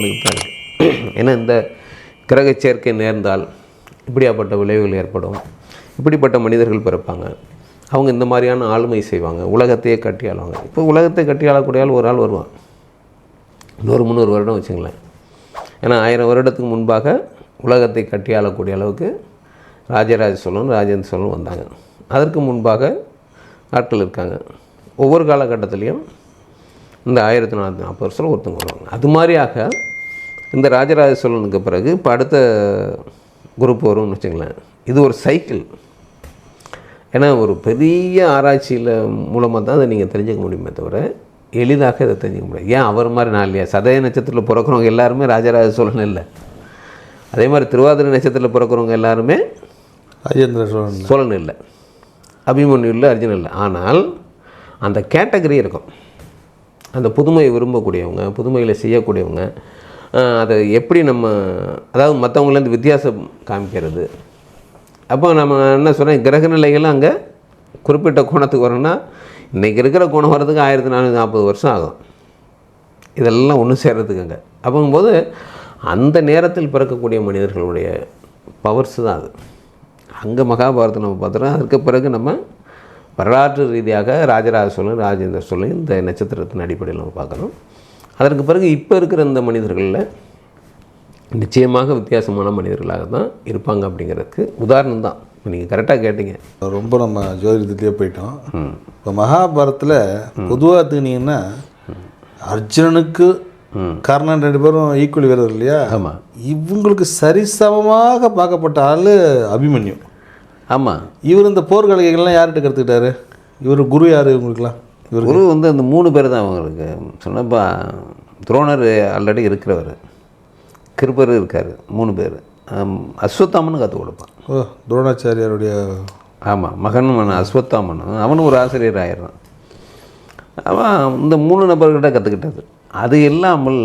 தான் இருக்குது ஏன்னா இந்த கிரக சேர்க்கை நேர்ந்தால் இப்படியாப்பட்ட விளைவுகள் ஏற்படும். இப்படிப்பட்ட மனிதர்கள் பிறப்பாங்க. அவங்க இந்த மாதிரியான ஆளுமை செய்வாங்க. உலகத்தையே கட்டி ஆளுவாங்க. இப்போ உலகத்தை கட்டி ஆளக்கூடிய ஆள் ஒரு ஆள் வருவான். நூறு முந்நூறு வருடம் வச்சுங்களேன். ஏன்னா ஆயிரம் வருடத்துக்கு முன்பாக உலகத்தை கட்டி ஆளக்கூடிய அளவுக்கு ராஜராஜ சோழன் ராஜேந்திர சோழன் வந்தாங்க. அதற்கு முன்பாக ஆட்கள் இருக்காங்க. ஒவ்வொரு காலகட்டத்திலையும் இந்த ஆயிரத்தி நானூற்றி நாற்பது வருஷம் ஒருத்தவங்க வருவாங்க. அது மாதிரியாக இந்த ராஜராஜ சோழனுக்கு பிறகு இப்போ அடுத்த குரூப் வரும்னு வச்சுங்களேன் இது ஒரு சைக்கிள் ஏன்னா ஒரு பெரிய ஆராய்ச்சியில் மூலமாக தான் அதை நீங்கள் தெரிஞ்சுக்க முடியுமே தவிர எளிதாக இதை தெரிஞ்சுக்க முடியாது. ஏன் அவர் மாதிரி நான் இல்லையா? சதய நட்சத்திரத்தில் பிறக்கிறவங்க எல்லாருமே ராஜராஜ சோழன் இல்லை. அதே மாதிரி திருவாதிரை நட்சத்திரத்தில் பிறக்கிறவங்க எல்லாருமே ராஜேந்திர சோழன் சோழன் இல்லை. அபிமன்யு இல்லை அர்ஜுனன் இல்லை. ஆனால் அந்த கேட்டகரி இருக்கும். அந்த புதுமையை விரும்பக்கூடியவங்க புதுமைகளை செய்யக்கூடியவங்க அதை எப்படி நம்ம அதாவது மற்றவங்களேருந்து வித்தியாசம் காமிக்கிறது. அப்போ நம்ம என்ன சொல்கிறேன் கிரக நிலைகள் அங்கே குறிப்பிட்ட கோணத்துக்கு வரணும்னா இன்றைக்கி இருக்கிற கோணம் வர்றதுக்கு ஆயிரத்தி நானூற்றி நாற்பது வருஷம் ஆகும். இதெல்லாம் ஒன்று சேர்கிறதுக்குங்க அங்கே. அப்போங்கும்போது அந்த நேரத்தில் பிறக்கக்கூடிய மனிதர்களுடைய பவர்ஸ் தான் அது. அங்கே மகாபாரதம் நம்ம பார்த்துறோம் அதுக்கு பிறகு நம்ம வரலாற்று ரீதியாக ராஜராஜ சோழன் ராஜேந்திர சோழன் இந்த நட்சத்திரத்தின் அடிப்படையில் நம்ம பார்க்குறோம். அதற்கு பிறகு இப்போ இருக்கிற இந்த மனிதர்களில் நிச்சயமாக வித்தியாசமான மனிதர்களாக தான் இருப்பாங்க அப்படிங்கிறதுக்கு உதாரணம் தான். இப்போ நீங்கள் கரெக்டாக கேட்டீங்க. ரொம்ப நம்ம ஜோதிடத்துலேயே போயிட்டோம். இப்போ மகாபாரத்தில் பொதுவாக எடுத்துக்கிட்டிங்கன்னா அர்ஜுனனுக்கு கர்ணன் ரெண்டு பேரும் ஈக்குவல் வீரர் இல்லையா? ஆமாம் இவங்களுக்கு சரிசமமாக பார்க்கப்பட்ட ஆள் அபிமன்யு. ஆமாம் இவர் இந்த போர்க்கலைகள்லாம் யார்கிட்ட கற்றுக்கிட்டாரு இவர் குரு யார் இவங்களுக்குலாம் குரு வந்து அந்த மூணு பேர் தான் அவங்களுக்கு சொன்னப்பா துரோணர் ஆல்ரெடி இருக்கிறவர். கிருபர் இருக்கார் மூணு பேர். அஸ்வத்தாமனு கற்றுக் கொடுப்பான். ஓ துரோணாச்சாரியாருடைய ஆமாம் மகன் மகன் அஸ்வத்தாமன். அவனும் ஒரு ஆசிரியர் ஆயிடுறான். அவன் இந்த மூணு நபர்கிட்ட கற்றுக்கிட்டது அது இல்லாமல்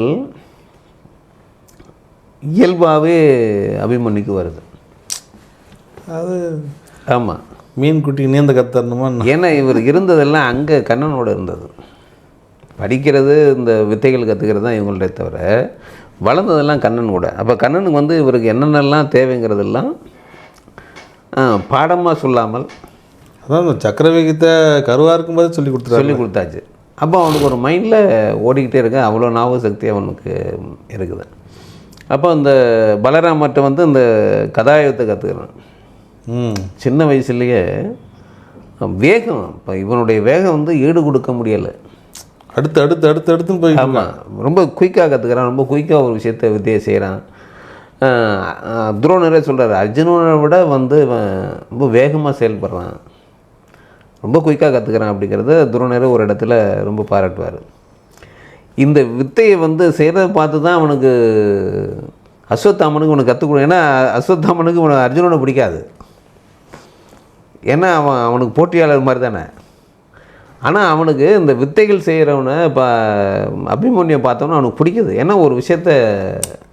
இயல்பாகவே அபிமன்யுக்கு வருது. அது ஆமாம் மீன் குட்டி நீந்த கத்தரணுமா ஏன்னா இவர் இருந்ததெல்லாம் அங்கே கண்ணனோட இருந்தது. படிக்கிறது இந்த வித்தைகள் கற்றுக்கிறது தான் இவங்கள்ட்ட தவிர வளர்ந்ததெல்லாம் கண்ணன் கூட. அப்போ கண்ணனுக்கு வந்து இவருக்கு என்னென்னலாம் தேவைங்கிறதெல்லாம் பாடமாக சொல்லாமல் அதான் இந்த சக்கரவேகத்தை கருவாக இருக்கும்போது சொல்லி கொடுத்துருவாரு சொல்லி கொடுத்தாச்சு. அப்போ அவனுக்கு ஒரு மைண்டில் ஓடிக்கிட்டே இருக்கு. அவ்வளோ ஞாபக சக்தி அவனுக்கு இருக்குது. அப்போ அந்த பலராமர்கிட்ட வந்து இந்த கதாயுதத்தை கற்றுக்கிறான் சின்ன வயசுலேயே வேகம் இப்போ இவனுடைய வேகம் வந்து ஈடு கொடுக்க முடியலை. அடுத்து அடுத்து அடுத்து அடுத்துன்னு போய் ஆமாம் ரொம்ப குயிக்காக கற்றுக்கிறான் ரொம்ப குயிக்காக ஒரு விஷயத்தை வித்தியை செய்கிறான் துரோணரே சொல்கிறார் அர்ஜுனனை விட வந்து ரொம்ப வேகமாக செயல்படுறான். ரொம்ப குயிக்காக கற்றுக்கிறான் அப்படிங்கிறத துரோணரே ஒரு இடத்துல ரொம்ப பாராட்டுவார். இந்த வித்தையை வந்து செய்கிறத பார்த்து தான் அவனுக்கு அஸ்வத்தாமனுக்கு உனக்கு கற்றுக் கொடு ஏன்னா அஸ்வத்தாமனுக்கு உனக்கு அர்ஜுனனை பிடிக்காது. ஏன்னா அவன் அவனுக்கு போட்டியாளர் மாதிரி தானே ஆனால் அவனுக்கு இந்த வித்தைகள் செய்கிறவனை இப்போ அபிமன்யை பார்த்தோன்னா அவனுக்கு பிடிக்குது. ஏன்னா ஒரு விஷயத்த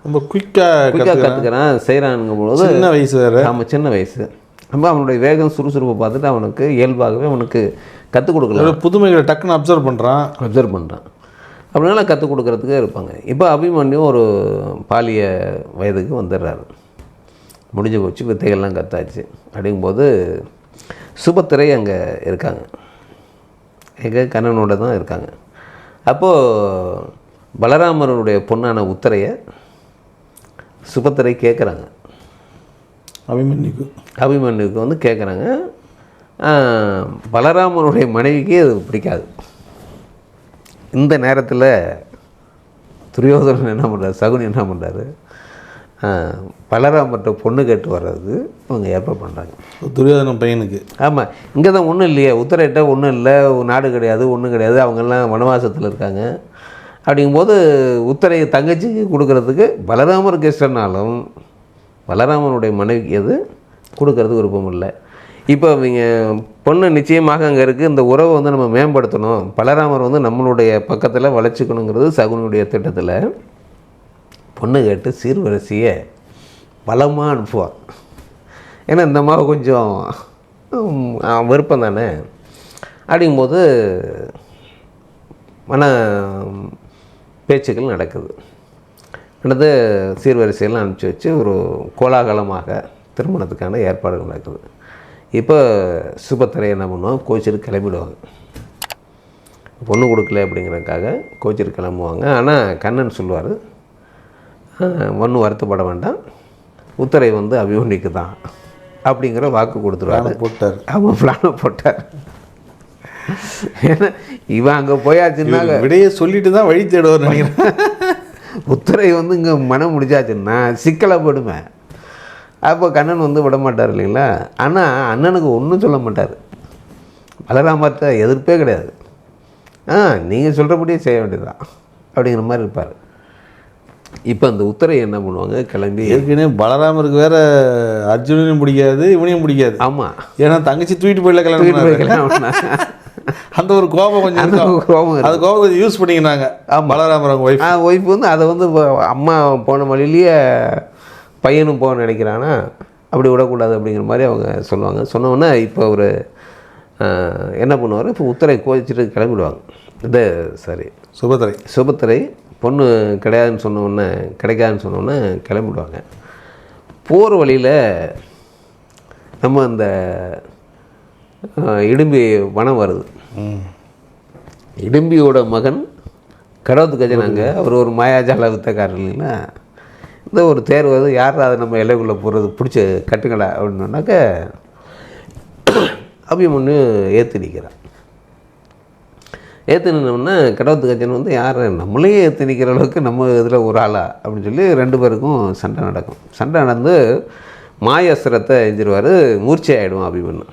ரொம்ப குயிக்காக குயிக்காக கற்றுக்கிறான் செய்கிறானுங்கும் பொழுது சின்ன வயசு வேறு. ஆமாம் சின்ன வயசு. ரொம்ப அவனுடைய வேகம் சுறுசுறுப்பை பார்த்துட்டு அவனுக்கு இயல்பாகவே அவனுக்கு கற்றுக் கொடுக்கல. புதுமைகளை டக்குன்னு அப்சர்வ் பண்ணுறான் அப்சர்வ் பண்ணுறான் அப்படினால கற்றுக் கொடுக்கறதுக்கு இருப்பாங்க. இப்போ அபிமன்யு ஒரு பாலிய வயதுக்கு வந்துடுறாரு. முடிஞ்சு போச்சு வித்தைகள்லாம் கத்தாச்சு. அப்படிங்கும்போது சுபத்திரை அங்கே இருக்காங்க. எங்க கண்ணனோட தான் இருக்காங்க. அப்போது பலராமருடைய பொண்ணான உத்தரையை சுபத்திரை கேட்குறாங்க அபிமன்யுக்கு. அபிமன்யுக்கு வந்து கேட்குறாங்க பலராமனுடைய மனைவிக்கு அது பிடிக்காது. இந்த நேரத்தில் துரியோதனன் என்ன பண்ணுறாரு சகுனி என்ன பண்ணுறாரு பலராமர்கிட்ட பொண்ணு கேட்டு வர்றது இவங்க ஏற்பாடு பண்ணுறாங்க துரியோதனன் பையனுக்கு. ஆமாம் இங்கே தான் ஒன்றும் இல்லையே. உத்தரையிட்ட ஒன்றும் இல்லை. நாடு கிடையாது ஒன்றும் கிடையாது. அவங்கெல்லாம் வனவாசத்தில் இருக்காங்க. அப்படிங்கும்போது உத்தரை தங்கச்சிக்கு கொடுக்கறதுக்கு பலராமருக்கு இஷ்டம்னாலும் பலராமனுடைய மனைவிக்கு எது? கொடுக்கறதுக்கு விருப்பம் இல்லை. இப்போ இவங்க பொண்ணு நிச்சயமாக அங்கே இருக்குது இந்த உறவை வந்து நம்ம மேம்படுத்தணும். பலராமர் வந்து நம்மளுடைய பக்கத்தில் வளர்ச்சிக்கணுங்கிறது சகுனுடைய திட்டத்தில். பொண்ணு கேட்டு சீர்வரிசையை பலமாக அனுப்புவான் ஏன்னா இந்த அம்மாவை கொஞ்சம் விருப்பம் தானே? அப்படிங்கும்போது மன பேச்சுக்கள் நடக்குது. அடுத்து சீர்வரிசையெல்லாம் அனுப்பிச்சி வச்சு ஒரு கோலாகலமாக திருமணத்துக்கான ஏற்பாடுகள் நடக்குது. இப்போ சுபத்திரை என்ன பண்ணுவாங்க? கோச்சிட்டு கிளம்பிடுவாங்க. பொண்ணு கொடுக்கல அப்படிங்கிறதுக்காக கோச்சிட்டு கிளம்புவாங்க. ஆனால் கண்ணன் சொல்லுவார் ஒன்றும் வருத்தப்பட வேண்டாம். உத்தரை வந்து அபிமன்யுக்கு தான் அப்படிங்கிற வாக்கு கொடுத்துருவாரு. போட்டார். அவன் பிளானை போட்டார். ஏன்னா இவன் அங்கே போயாச்சுன்னா விடையை சொல்லிட்டு தான் வழி தேடுவார் நினைக்கிறேன். உத்தரை வந்து இங்கே மனம் முடிச்சாச்சுன்னா சிக்கலை போடுமே. அப்போ கண்ணன் வந்து விட மாட்டார் இல்லைங்களா? ஆனால் அண்ணனுக்கு ஒன்றும் சொல்ல மாட்டார். பலராமர்த்த எதிர்ப்பே கிடையாது. ஆ நீங்கள் சொல்கிறபடியே செய்ய வேண்டியதுதான். அப்படிங்கிற மாதிரி இருப்பார். இப்போ அந்த உத்தரை என்ன பண்ணுவாங்க? கிளம்பி ஏற்கனவே பலராமருக்கு வேற அர்ஜுனனையும் பிடிக்காது இவனையும் பிடிக்காது. ஆமாம் ஏன்னா தங்கச்சி தூக்கிட்டு போயிடல கல்யாணம் அந்த ஒரு கோபம் கொஞ்சம் அந்த கோபம். அது கோபம் கொஞ்சம் யூஸ் பண்ணிக்கினாங்க பலராமர் அவங்க ஒய்ஃப் ஆ ஒய்ஃப் வந்து அதை வந்து அம்மா போன வழியிலேயே பையனும் போக நினைக்கிறானா? அப்படி விடக்கூடாது அப்படிங்கிற மாதிரி அவங்க சொல்லுவாங்க. சொன்னோன்னே இப்போ ஒரு என்ன பண்ணுவார்? இப்போ உத்தரை கோச்சிட்டு கிளம்பிடுவாங்க. இது சரி. சுபத்திரை. சுபத்திரை. பொண்ணு கிடையாதுன்னு சொன்ன உடனே கிடைக்காதுன்னு சொன்ன உடனே கிளம்பிடுவாங்க. போகிற வழியில் நம்ம அந்த இடும்பி வனம் வருது. இடும்பியோட மகன் கடவுத்து கஜனாங்க அவர் ஒரு மாயாஜால வித்தக்காரர் இல்லைங்களா இந்த ஒரு தேர்வு வந்து யார் அதை நம்ம எல்லைக்குள்ளே போகிறது பிடிச்சி கட்டுங்களா அப்படின்னாக்க அபிமன்யு ஏற்று நிற்கிறான் ஏற்று நின்னோம்னா கடவுத்து கஜன் வந்து யார்? நம்மளே ஏற்று நிற்கிற அளவுக்கு நம்ம இதில் ஒரு ஆளா? அப்படின்னு சொல்லி ரெண்டு பேருக்கும் சண்டை நடக்கும். சண்டை நடந்து மாயாஸ்திரத்தை எஞ்சிருவார் மூர்ச்சி ஆகிடும் அபிமன்யு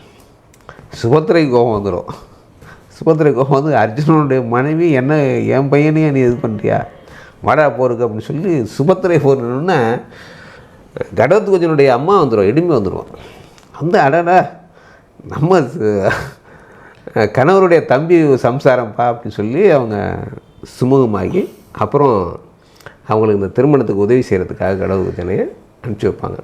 சுபத்திரை கோபம் வந்துடும் சுபத்திரை கோபம் வந்து அர்ஜுனனுடைய மனைவி என்ன என் பையனையே நீ இது பண்ணுறியா வாடா போருக்கு அப்படின்னு சொல்லி சுபத்திரை கடவுத்து கஜனுடைய அம்மா வந்துடும் இடுமை வந்துடுவான் வந்து அடடா நம்ம கணவருடைய தம்பி சம்சாரம்ப்பா அப்படின்னு சொல்லி அவங்க சுமூகமாகி அப்புறம் அவங்களுக்கு இந்த திருமணத்துக்கு உதவி செய்கிறதுக்காக கடவுத்துக்கஜனையை அனுப்பிச்சி வைப்பாங்க.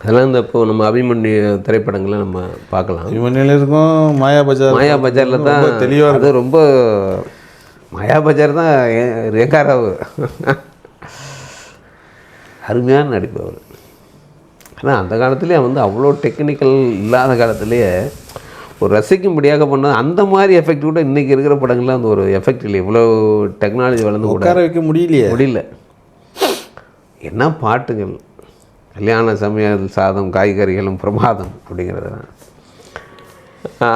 அதெல்லாம் இந்த இப்போ நம்ம அபிமன்யு திரைப்படங்களை நம்ம பார்க்கலாம். இவனில் இருக்கும் மாயா பஜார் மாயா பஜாரில் தான் தெளிவாக அது ரொம்ப மாயா பஜார் தான் ரேகாராவு. அருமையான நடிப்பு அவர். ஆனால் அந்த காலத்துலேயே வந்து அவ்வளோ டெக்னிக்கல் இல்லாத காலத்துலேயே ஒரு ரசிக்கும்படியாக பண்ண அந்த மாதிரி எஃபெக்ட் கூட இன்றைக்கி இருக்கிற படங்கள்லாம் அந்த ஒரு எஃபெக்ட் இல்லை இவ்வளோ டெக்னாலஜி வளர்ந்து உட்கார வைக்க முடியலையே. முடியல. என்ன பாட்டுகள்? கல்யாண சமையல் சாதம் காய்கறிகளும் பிரமாதம் அப்படிங்கிறது.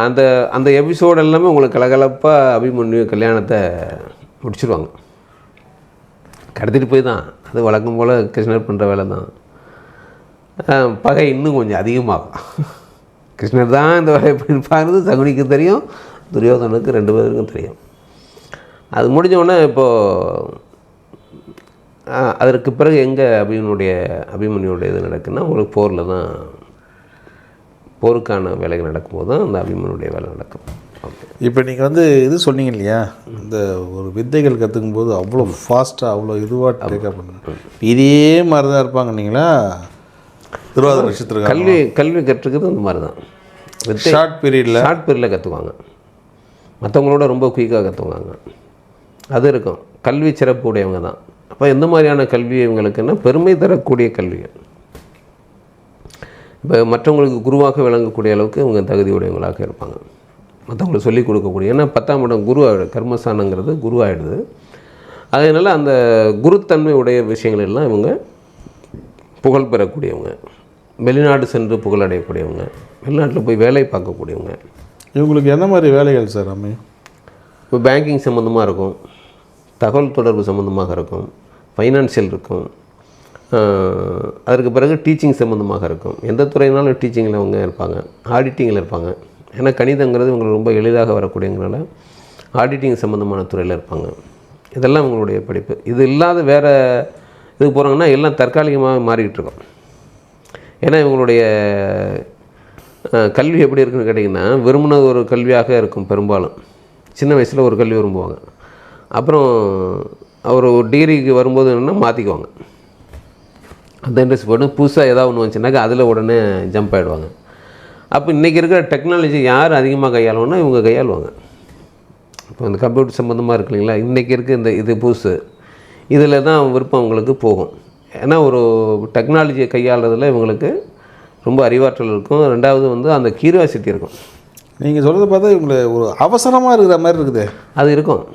அந்த அந்த எபிசோடு எல்லாமே உங்களுக்கு கலகலப்பாக அபிமன்யு கல்யாணத்தை முடிச்சிருவாங்க. கடத்திட்டு போய் தான். அது வழக்கம் போல் கிருஷ்ணர் பண்ணுற வேலை தான் பகை இன்னும் கொஞ்சம் அதிகமாகும். கிருஷ்ணர் தான் இந்த வேலையை பண்ணியிருப்பாங்கிறது சகுனிக்கு தெரியும் துரியோதனுக்கு ரெண்டு பேருக்கும் தெரியும். அது முடிஞ்ச உடனே இப்போது அதற்கு பிறகு எங்கே அபிமனுடைய அபிமன்யுடைய இது நடக்குன்னா உங்களுக்கு போரில் தான் போருக்கான வேலைகள் நடக்கும்போது தான் அந்த அபிமனுடைய வேலை நடக்கும். ஓகே. இப்போ நீங்கள் வந்து இது சொன்னீங்க இல்லையா? இந்த ஒரு வித்தைகள் கற்றுக்கும் போது அவ்வளோ ஃபாஸ்ட்டாக அவ்வளோ இதுவாக டேக்கப் பண்ணுங்க இதே மாதிரி தான் இருப்பாங்க நீங்களா? திருவாதிரை நட்சத்திரம் கல்வி கல்வி கற்றுக்கிறது அந்த மாதிரி தான் ஷார்ட் பீரியடில் ஷார்ட் பீரியடில் கற்றுக்குவாங்க மற்றவங்களோட ரொம்ப குயிக்காக கற்றுக்குவாங்க அது இருக்கும். கல்வி சிறப்பு உடையவங்க தான். அப்போ எந்த மாதிரியான கல்வி இவங்களுக்குன்னா பெருமை தரக்கூடிய கல்விகள். இப்போ மற்றவங்களுக்கு குருவாக விளங்கக்கூடிய அளவுக்கு இவங்க தகுதி உடையவங்களாக இருப்பாங்க. மற்றவங்களுக்கு சொல்லிக் கொடுக்கக்கூடிய ஏன்னா பத்தாம் இடம் குரு கர்மஸ்தானங்கிறது குரு ஆகிடுது அதனால் அந்த குருத்தன்மை உடைய விஷயங்கள் எல்லாம் இவங்க புகழ் பெறக்கூடியவங்க. வெளிநாடு சென்று புகழடையக்கூடியவங்க வெளிநாட்டில் போய் வேலை பார்க்கக்கூடியவங்க. இவங்களுக்கு என்ன மாதிரி வேலைகள் சார் அமையும் இப்போ பேங்கிங் சம்மந்தமாக இருக்கும் தகவல் தொடர்பு சம்மந்தமாக இருக்கும் ஃபைனான்சியல் இருக்கும் அதற்கு பிறகு டீச்சிங் சம்மந்தமாக இருக்கும். எந்த துறையினாலும் டீச்சிங்கில் அவங்க இருப்பாங்க ஆடிட்டிங்கில் இருப்பாங்க. ஏன்னா கணிதங்கிறது இவங்களுக்கு ரொம்ப எளிதாக வரக்கூடியங்கிறனால ஆடிட்டிங் சம்மந்தமான துறையில் இருப்பாங்க. இதெல்லாம் உங்களுடைய படிப்பு. இது இல்லாத வேறு இதுக்கு போகிறாங்கன்னா எல்லாம் தற்காலிகமாக மாறிக்கிட்டு இருக்கோம். ஏன்னா இவங்களுடைய கல்வி எப்படி இருக்குன்னு கேட்டிங்கன்னா விரும்பின ஒரு கல்வியாக இருக்கும் பெரும்பாலும். சின்ன வயசில் ஒரு கல்வி விரும்புவாங்க. அப்புறம் அவர் ஒரு டிகிரிக்கு வரும்போது என்னென்னா மாற்றிக்குவாங்க அந்த இன்ட்ரெஸ்ட் போட்டு புதுசாக ஏதாவது ஒன்று வந்துச்சுனாக்கா அதில் உடனே ஜம்ப் ஆகிடுவாங்க அப்போ இன்றைக்கி இருக்கிற டெக்னாலஜி யார் அதிகமாக கையாளுவோன்னா இவங்க கையாளுவாங்க. இப்போ இந்த கம்ப்யூட்டர் சம்மந்தமாக இருக்கு இல்லைங்களா? இன்றைக்கி இருக்க இந்த இது புதுசு. இதில் தான் விருப்பம் அவங்களுக்கு போகும். ஏன்னா ஒரு டெக்னாலஜியை கையாளுறதுல இவங்களுக்கு ரொம்ப அறிவாற்றல் இருக்கும். ரெண்டாவது வந்து அந்த கியூரியாசிட்டி இருக்கும். நீங்கள் சொல்கிறத பார்த்தா இவங்களை ஒரு அவசரமாக இருக்கிற மாதிரி இருக்குது. அது இருக்கும்.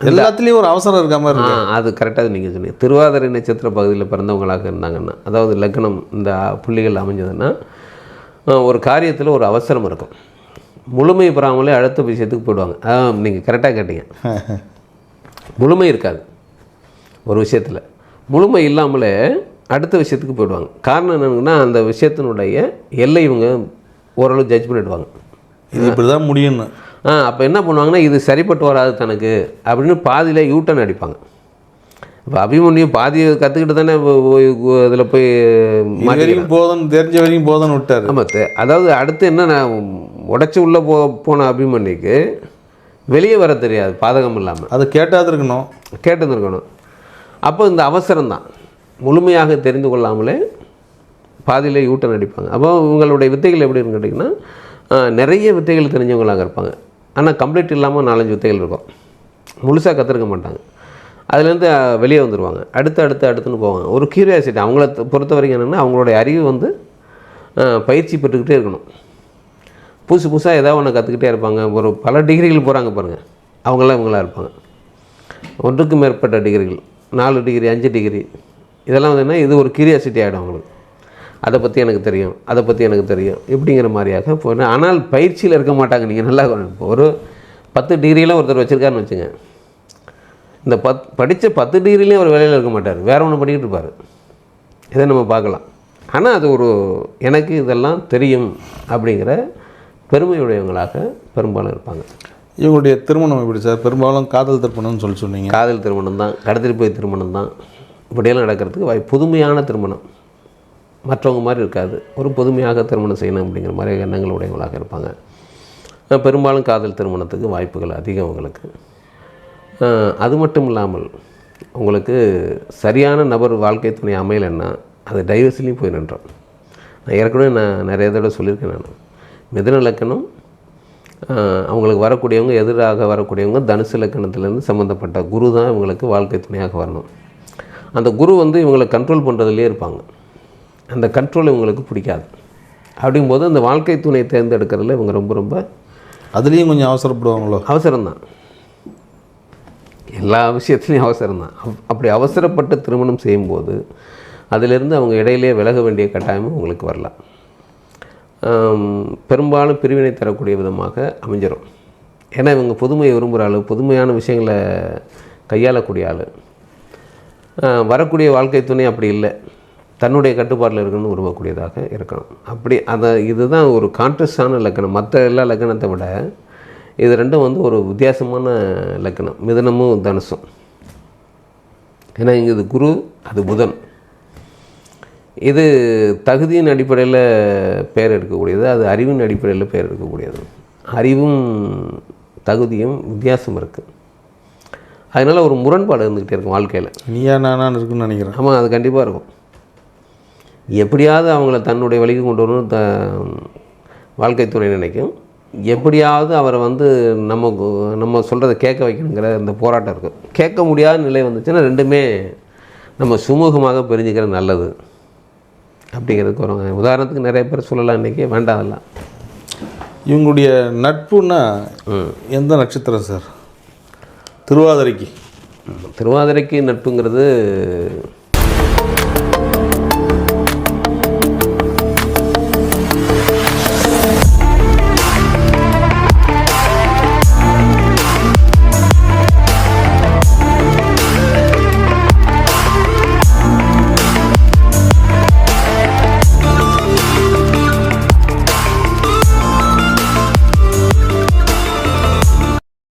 எல்லாத்துலேயும் ஒரு அவசரம் இருக்க மாதிரி ஆ இருக்கு அது கரெக்டாக நீங்கள் சொன்னீங்க. திருவாதிரை நட்சத்திர பகுதியில் பிறந்தவங்களாக இருந்தாங்கன்னா அதாவது லக்னம் இந்த புள்ளிகள் அமைஞ்சதுன்னா ஒரு காரியத்தில் ஒரு அவசரம் இருக்கும். முழுமை பெறாமலே அடுத்த விஷயத்துக்கு போயிடுவாங்க. நீங்கள் கரெக்டாக கேட்டீங்க. முழுமை இருக்காது. ஒரு விஷயத்தில். முழுமை இல்லாமலே அடுத்த விஷயத்துக்கு போயிடுவாங்க. காரணம் என்னன்னா அந்த விஷயத்தினுடைய எல்லை இவங்க ஓரளவு ஜட்ஜ் பண்ணிடுவாங்க. இது இப்படி தான் முடியும்னு. ஆ அப்போ என்ன பண்ணுவாங்கன்னா இது சரிப்பட்டு வராது தனக்கு அப்படின்னு பாதியில் யூட்டன் அடிப்பாங்க. இப்போ அபிமன்யு பாதி கற்றுக்கிட்டு தானே இதில் போய் வரைக்கும் போதும்னு தெரிஞ்ச வரைக்கும் போதும்னு விட்டார். ஆமாம் அதாவது அடுத்து என்ன நான் உடச்சி உள்ளே போ போன அபிமன்யுக்கு வெளியே வர தெரியாது பாதகம் இல்லாமல் அதை கேட்டாது இருக்கணும். கேட்டுருந்துருக்கணும். அப்போ இந்த அவசரம் தான் முழுமையாக தெரிந்து கொள்ளாமலே பாதியிலே யூட்டன் அடிப்பாங்க. அப்போ உங்களுடைய வித்தைகள் எப்படி இருக்குன்னு கேட்டிங்கன்னா நிறைய வித்தைகள் தெரிஞ்சவங்களாக இருப்பாங்க. ஆனால் கம்ப்ளீட் இல்லாமல் நாலஞ்சு வித்தைகள் இருக்கும். முழுசாக கற்றுருக்க மாட்டாங்க. அதுலேருந்து வெளியே வந்துடுவாங்க அடுத்து அடுத்து அடுத்துன்னு போவாங்க. ஒரு கியூரியாசிட்டி அவங்கள பொறுத்த வரைக்கும் என்னென்னா அவங்களுடைய அறிவு வந்து பயிற்சி பெற்றுக்கிட்டே இருக்கணும். புதுசு புதுசாக ஏதாவது ஒன்று கற்றுக்கிட்டே இருப்பாங்க. ஒரு பல டிகிரிகள் போகிறாங்க பாருங்கள் அவங்களாம் இவங்களா இருப்பாங்க. ஒன்றுக்கு மேற்பட்ட டிகிரிகள் நாலு டிகிரி அஞ்சு டிகிரி இதெல்லாம் வந்து என்ன? இது ஒரு கியூரியாசிட்டி ஆகிடும் அவங்களுக்கு. அதை பற்றி எனக்கு தெரியும். அதை பற்றி எனக்கு தெரியும். இப்படிங்கிற மாதிரியாக போன ஆனால் பயிற்சியில் இருக்க மாட்டாங்க. நீங்கள் நல்லா இப்போ ஒரு பத்து டிகிரியில் ஒருத்தர் வச்சுருக்காருன்னு வச்சுங்க. இந்த பத் படித்த பத்து டிகிரிலையும் அவர் வேலையில் இருக்க மாட்டார். வேற ஒன்று பண்ணிக்கிட்டு இருப்பார். இதை நம்ம பார்க்கலாம். ஆனால் அது ஒரு எனக்கு இதெல்லாம் தெரியும் அப்படிங்கிற பெருமையுடையவங்களாக பெரும்பாலும் இருப்பாங்க. இவங்களுடைய திருமணம் எப்படி சார்? பெரும்பாலும் காதல் திருமணம்னு சொல்லி சொன்னீங்க. காதல் திருமணம் தான் கடத்திட்டு போய் திருமணம் தான். இப்படியெல்லாம் நடக்கிறதுக்கு வாய்ப்பு புதுமையான திருமணம். மற்றவங்க மாதிரி இருக்காது. ஒரு புதுமையாக திருமணம் செய்யணும் அப்படிங்கிற மாதிரி எண்ணங்கள் உடையவங்களாக இருப்பாங்க. பெரும்பாலும் காதல் திருமணத்துக்கு வாய்ப்புகள் அதிகம் உங்களுக்கு. அது மட்டும் இல்லாமல் உங்களுக்கு சரியான நபர் வாழ்க்கை துணை அமையலைன்னா அது டைவர்ஸ்லேயும் போய் நின்றோம். நான் ஏற்கனவே நான் நிறைய தடவை சொல்லியிருக்கேன் நான். மிதன இலக்கணம் அவங்களுக்கு வரக்கூடியவங்க எதிராக வரக்கூடியவங்க தனுசு லக்கணத்துலேருந்து சம்மந்தப்பட்ட குரு தான் இவங்களுக்கு வாழ்க்கை துணையாக வரணும். அந்த குரு வந்து இவங்களை கண்ட்ரோல் பண்ணுறதுலே இருப்பாங்க. அந்த கண்ட்ரோல் இவங்களுக்கு பிடிக்காது. அப்படிங்கும்போது அந்த வாழ்க்கை துணை தேர்ந்தெடுக்கிறதுல இவங்க ரொம்ப ரொம்ப அதுலேயும் கொஞ்சம் அவசரப்படுவாங்களோ? அவசரம்தான். எல்லா விஷயத்துலையும் அவசரம்தான். அப்- அப்படி அவசரப்பட்டு திருமணம் செய்யும்போது அதிலிருந்து அவங்க இடையிலே விலக வேண்டிய கட்டாயமும் உங்களுக்கு வரலாம். பெரும்பாலும் பிரிவினை தரக்கூடிய விதமாக அமைஞ்சிடும் ஏன்னா இவங்க புதுமையை விரும்புகிற ஆள் புதுமையான விஷயங்களை கையாளக்கூடிய ஆள். வரக்கூடிய வாழ்க்கை துணை அப்படி இல்லை. தன்னுடைய கட்டுப்பாட்டில் இருக்கணும்னு விரும்பக்கூடியதாக இருக்கணும். அப்படி அதை இதுதான் ஒரு கான்ட்ரஸ்டான லக்கணம். மற்ற எல்லா லக்கணத்தை விட இது ரெண்டும் வந்து ஒரு வித்தியாசமான லக்கணம். மிதனமும் தனுசும். ஏன்னா இங்கே இது குரு அது புதன். இது தகுதியின் அடிப்படையில் பெயர் எடுக்கக்கூடியது அது அறிவின் அடிப்படையில் பெயர் எடுக்கக்கூடியது. அறிவும் தகுதியும் வித்தியாசம் இருக்குது அதனால் ஒரு முரண்பாடு இருந்துக்கிட்டே இருக்கும் வாழ்க்கையில். நீயா நானான்னு இருக்குன்னு நினைக்கிறேன். ஆமாம் அது கண்டிப்பாக இருக்கும். எப்படியாவது அவங்கள தன்னுடைய வழிக்கு கொண்டு வரணும் த வாழ்க்கை துணை நினைக்கும். எப்படியாவது அவரை வந்து நம்ம நம்ம சொல்கிறத கேட்க வைக்கணுங்கிற இந்த போராட்டம் இருக்கும் கேட்க முடியாத நிலை வந்துச்சுன்னா ரெண்டுமே நம்ம சுமூகமாக பிரிஞ்சுக்கிறது நல்லது. அப்படிங்கிறதுக்கு வருவாங்க உதாரணத்துக்கு நிறைய பேர் சொல்லலாம் இன்றைக்கி வேண்டாம் அதெல்லாம் இவங்களுடைய நட்புன்னா எந்த நட்சத்திரம் சார்? திருவாதிரைக்கு. திருவாதிரைக்கு நட்புங்கிறது